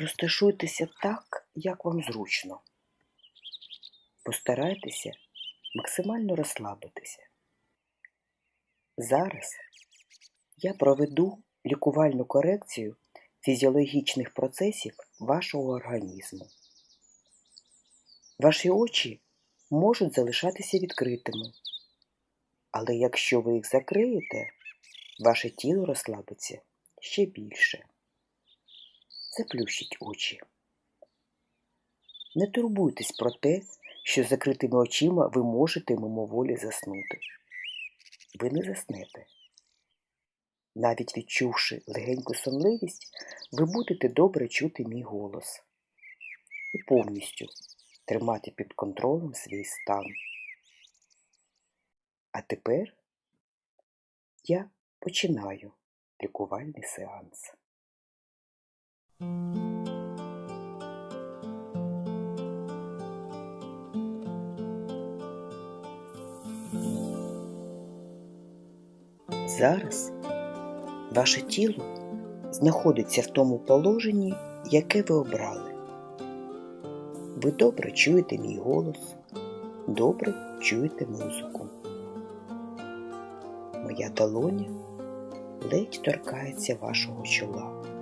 Розташуйтеся так, як вам зручно. Постарайтеся максимально розслабитися. Зараз я проведу лікувальну корекцію фізіологічних процесів вашого організму. Ваші очі можуть залишатися відкритими, але якщо ви їх закриєте, ваше тіло розслабиться ще більше. Заплющіть очі. Не турбуйтесь про те, що закритими очима ви можете мимоволі заснути. Ви не заснете. Навіть відчувши легеньку сонливість, ви будете добре чути мій голос і повністю тримати під контролем свій стан. А тепер я починаю лікувальний сеанс. Зараз ваше тіло знаходиться в тому положенні, яке ви обрали. Ви добре чуєте мій голос, добре чуєте музику. Моя долоня ледь торкається вашого чола.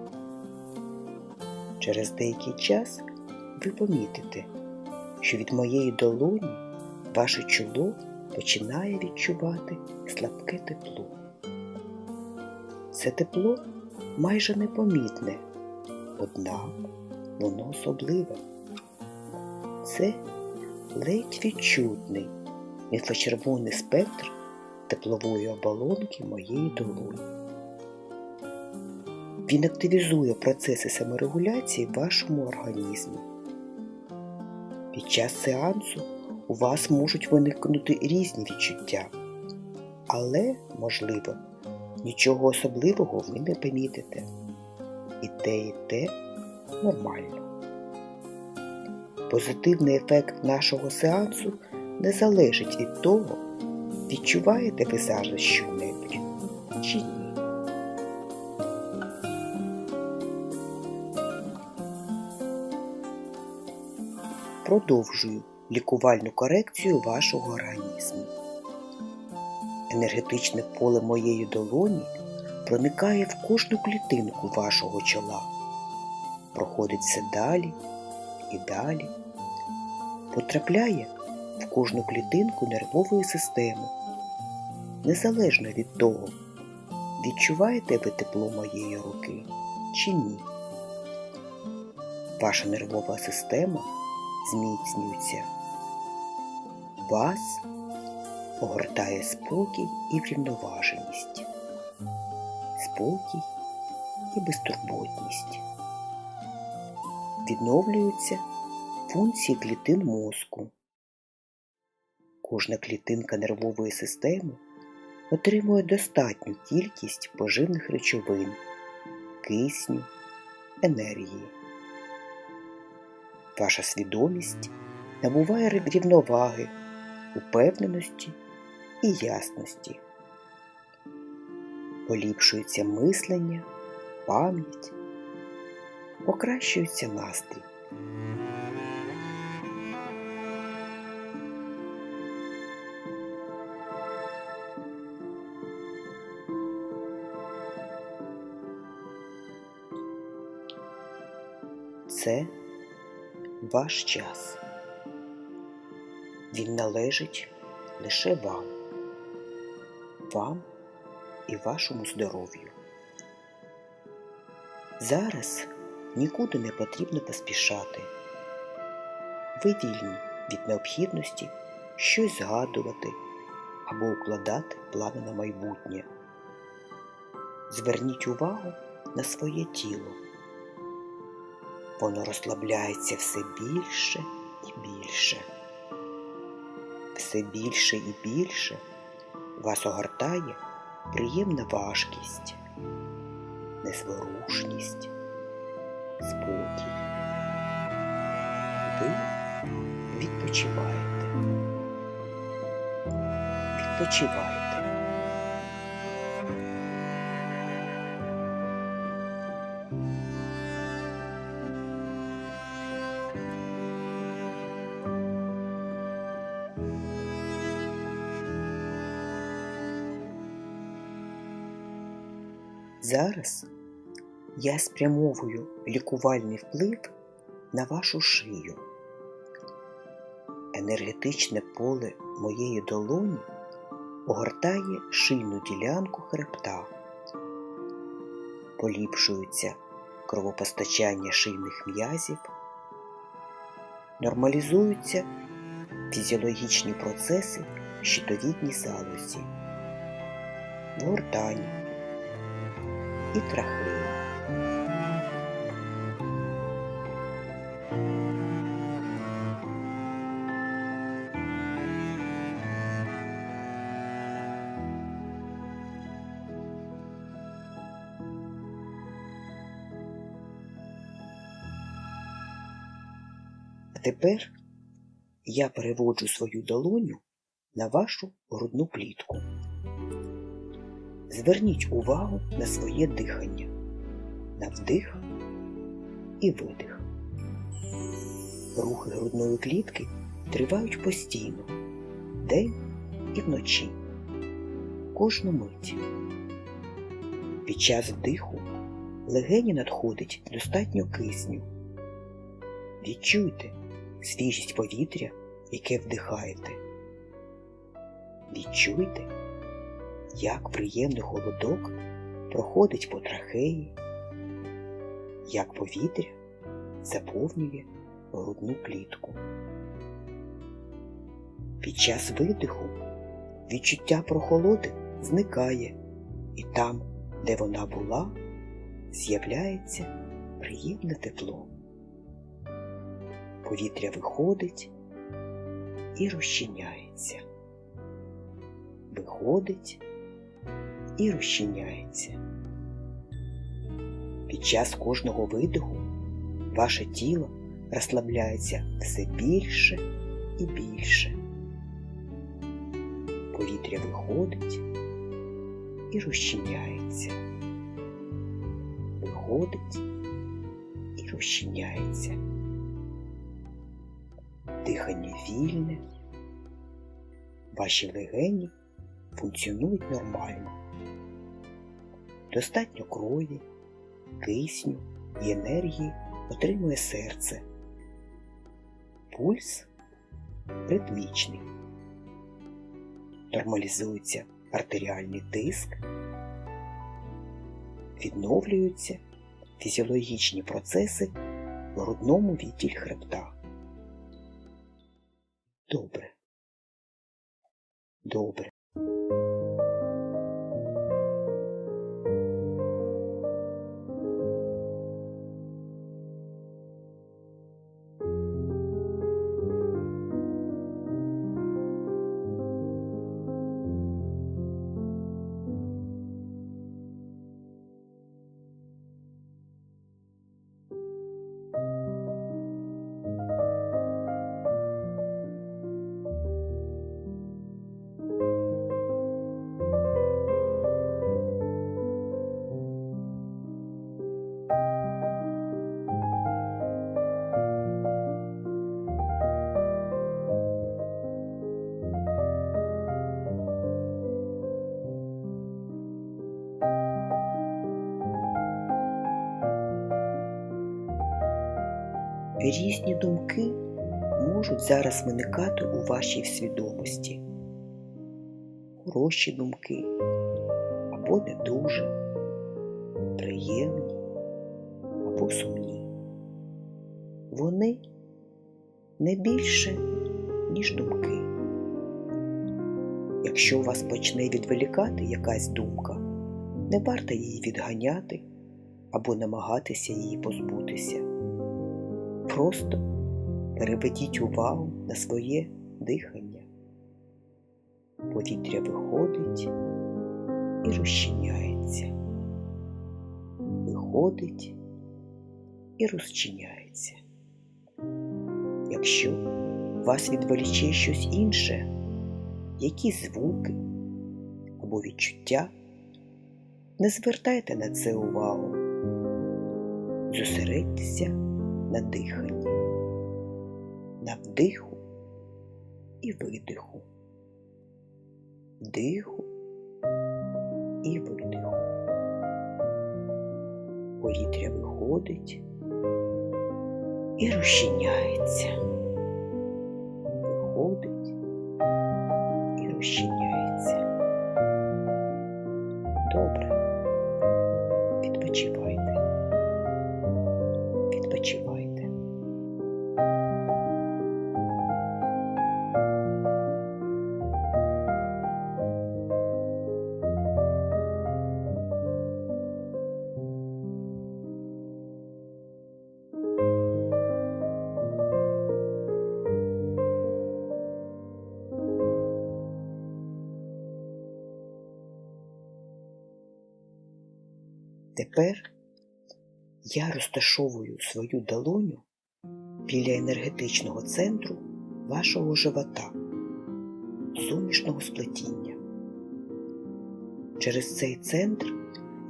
Через деякий час ви помітите, що від моєї долоні ваше чоло починає відчувати слабке тепло. Це тепло майже непомітне, однак воно особливе. Це ледь відчутний інфрачервоний спектр теплової оболонки моєї долоні. Він активізує процеси саморегуляції в вашому організмі. Під час сеансу у вас можуть виникнути різні відчуття, але, можливо, нічого особливого ви не помітите. І те, і те нормально. Позитивний ефект нашого сеансу не залежить від того, відчуваєте ви зараз що-небудь чи ні. Продовжую лікувальну корекцію вашого організму. Енергетичне поле моєї долоні проникає в кожну клітинку вашого чола, проходить все далі і далі, потрапляє в кожну клітинку нервової системи. Незалежно від того, відчуваєте ви тепло моєї руки чи ні. Ваша нервова система зміцнюється. Вас огортає спокій і врівноваженість, спокій і безтурботність. Відновлюються функції клітин мозку. Кожна клітинка нервової системи отримує достатню кількість поживних речовин, кисню, енергії. Ваша свідомість набуває рівноваги, упевненості і ясності. Поліпшується мислення, пам'ять, покращується настрій. Це ваш час. Він належить лише вам, вам і вашому здоров'ю. Зараз нікуди не потрібно поспішати. Ви вільні від необхідності щось згадувати або укладати плани на майбутнє. Зверніть увагу на своє тіло. Воно розслабляється все більше і більше. Все більше і більше вас огортає приємна важкість, незворушність, спокій. Ви відпочиваєте. Відпочиваєте. Зараз я спрямовую лікувальний вплив на вашу шию. Енергетичне поле моєї долоні огортає шийну ділянку хребта, поліпшується кровопостачання шийних м'язів, нормалізуються фізіологічні процеси щитовідній залозі, гортані і трахеї. А тепер я переводжу свою долоню на вашу грудну клітку. Зверніть увагу на своє дихання, на вдих і видих. Рухи грудної клітки тривають постійно, день і вночі, кожну мить. Під час вдиху легені надходить достатньо кисню. Відчуйте свіжість повітря, яке вдихаєте. Відчуйте, як приємний холодок проходить по трахеї, як повітря заповнює грудну клітку. Під час видиху відчуття прохолоди зникає, і там, де вона була, з'являється приємне тепло. Повітря виходить і розчиняється. Виходить і розчиняється. Під час кожного видиху ваше тіло розслабляється все більше і більше. Повітря виходить і розчиняється. Виходить і розчиняється. Дихання вільне, ваші легені функціонують нормально. Достатньо крові, кисню і енергії отримує серце. Пульс ритмічний. Нормалізується артеріальний тиск, відновлюються фізіологічні процеси в грудному відділі хребта. Добре. Добре. Різні думки можуть зараз виникати у вашій свідомості. Хороші думки або не дуже, приємні або сумні. Вони не більше, ніж думки. Якщо вас почне відволікати якась думка, не варто її відганяти або намагатися її позбутися. Просто переведіть увагу на своє дихання. Повітря виходить і розчиняється, виходить і розчиняється. Якщо вас відволіче щось інше, якісь звуки або відчуття, не звертайте на це увагу, зосередьтеся на диханні, на вдиху і видиху, вдиху і видиху. Повітря виходить і розчиняється. Виходить і розчиняється. Тепер я розташовую свою долоню біля енергетичного центру вашого живота, сонячного сплетіння. Через цей центр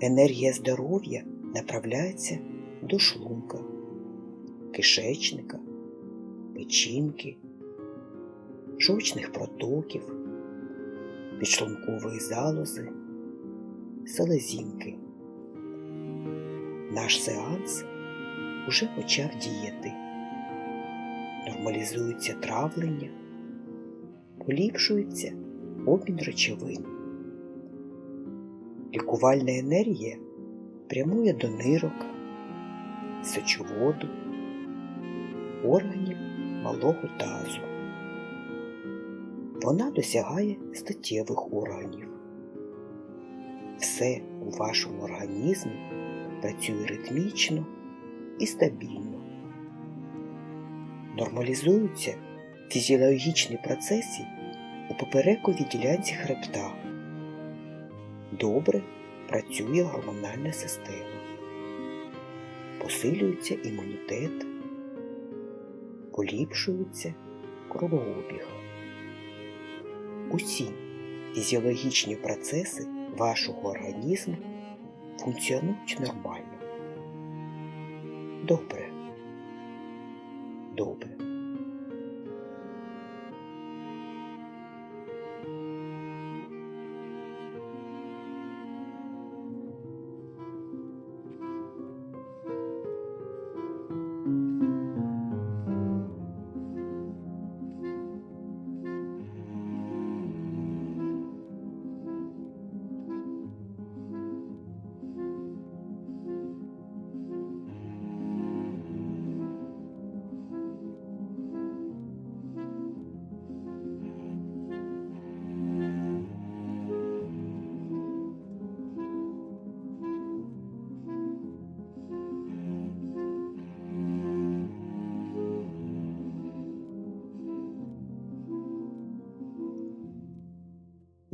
енергія здоров'я направляється до шлунка, кишечника, печінки, жовчних протоків, підшлункової залози, селезінки. Наш сеанс уже почав діяти. Нормалізується травлення, поліпшується обмін речовин. Лікувальна енергія прямує до нирок, сечоводу, органів малого тазу. Вона досягає статтєвих органів. Все у вашому організмі працює ритмічно і стабільно. Нормалізуються фізіологічні процеси у поперековій ділянці хребта. Добре працює гормональна система. Посилюється імунітет, поліпшується кровообіг. Усі фізіологічні процеси вашого організму функціонують нормально. Добре. Добре.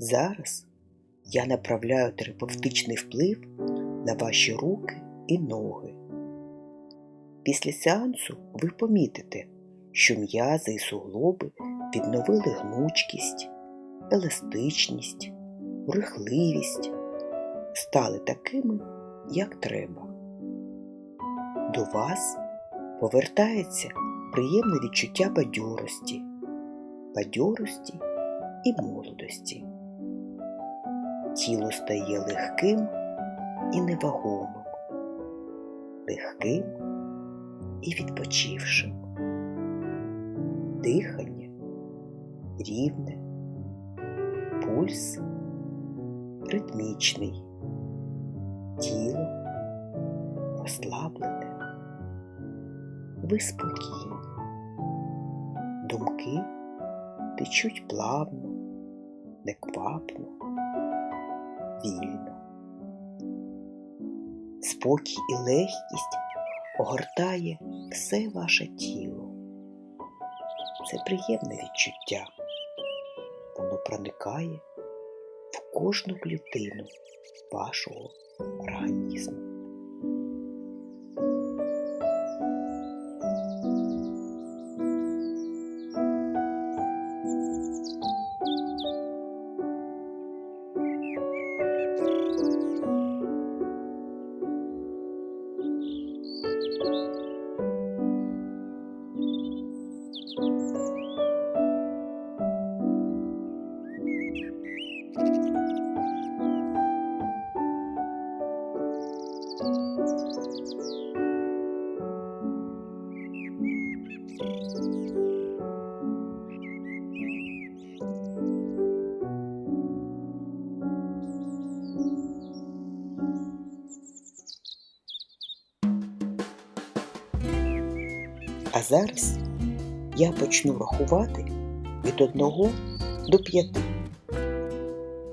Зараз я направляю терапевтичний вплив на ваші руки і ноги. Після сеансу ви помітите, що м'язи і суглоби відновили гнучкість, еластичність, рухливість, стали такими, як треба. До вас повертається приємне відчуття бадьорості, бадьорості і молодості. Тіло стає легким і невагомим, легким і відпочившим. Дихання рівне, пульс ритмічний, тіло розслаблене, ви спокійні, думки течуть плавно, неквапно вільно. Спокій і легкість огортає все ваше тіло. Це приємне відчуття. Воно проникає в кожну клітину вашого організму. А зараз я почну рахувати від 1 до 5.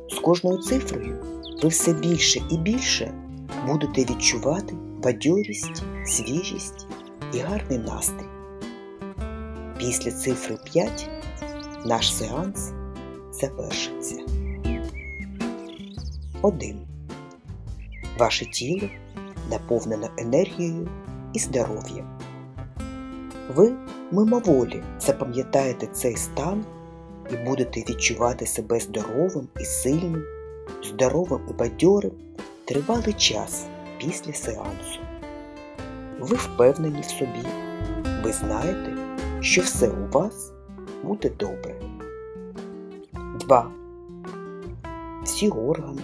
З кожною цифрою ви все більше і більше будете відчувати бадьорість, свіжість і гарний настрій. Після цифри 5 наш сеанс завершиться. 1. Ваше тіло наповнено енергією і здоров'ям. Ви мимоволі запам'ятаєте цей стан і будете відчувати себе здоровим і сильним, здоровим і бадьорим тривалий час після сеансу. Ви впевнені в собі, ви знаєте, що все у вас буде добре. 2. Всі органи,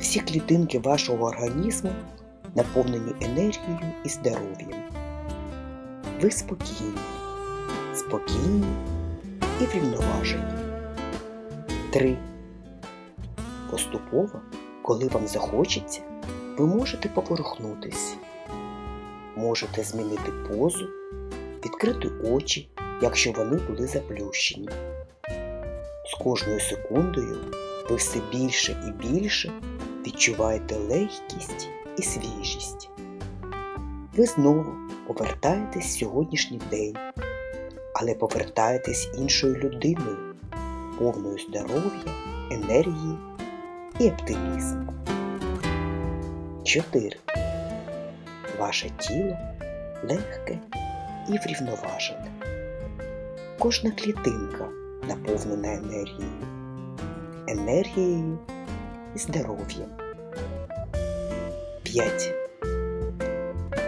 всі клітинки вашого організму наповнені енергією і здоров'ям. Ви спокійні, спокійні і врівноважені. 3. Поступово, коли вам захочеться, ви можете поворухнутися. Можете змінити позу, відкрити очі, якщо вони були заплющені. З кожною секундою ви все більше і більше відчуваєте легкість і свіжість. Ви знову повертаєтесь в сьогоднішній день, але повертаєтесь іншою людиною, повною здоров'я, енергії і оптимізму. 4. Ваше тіло легке і врівноважене. Кожна клітинка наповнена енергією, енергією і здоров'ям. 5.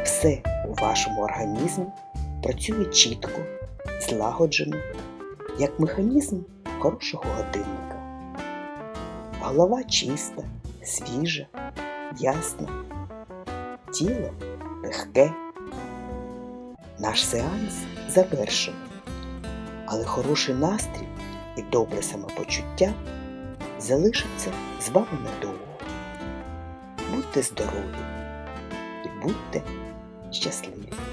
Все вашому організмі працює чітко, злагоджено, як механізм хорошого годинника. Голова чиста, свіжа, ясна, тіло легке. Наш сеанс завершено, але хороший настрій і добре самопочуття залишаться з вами надовго. Будьте здорові і будьте just leave.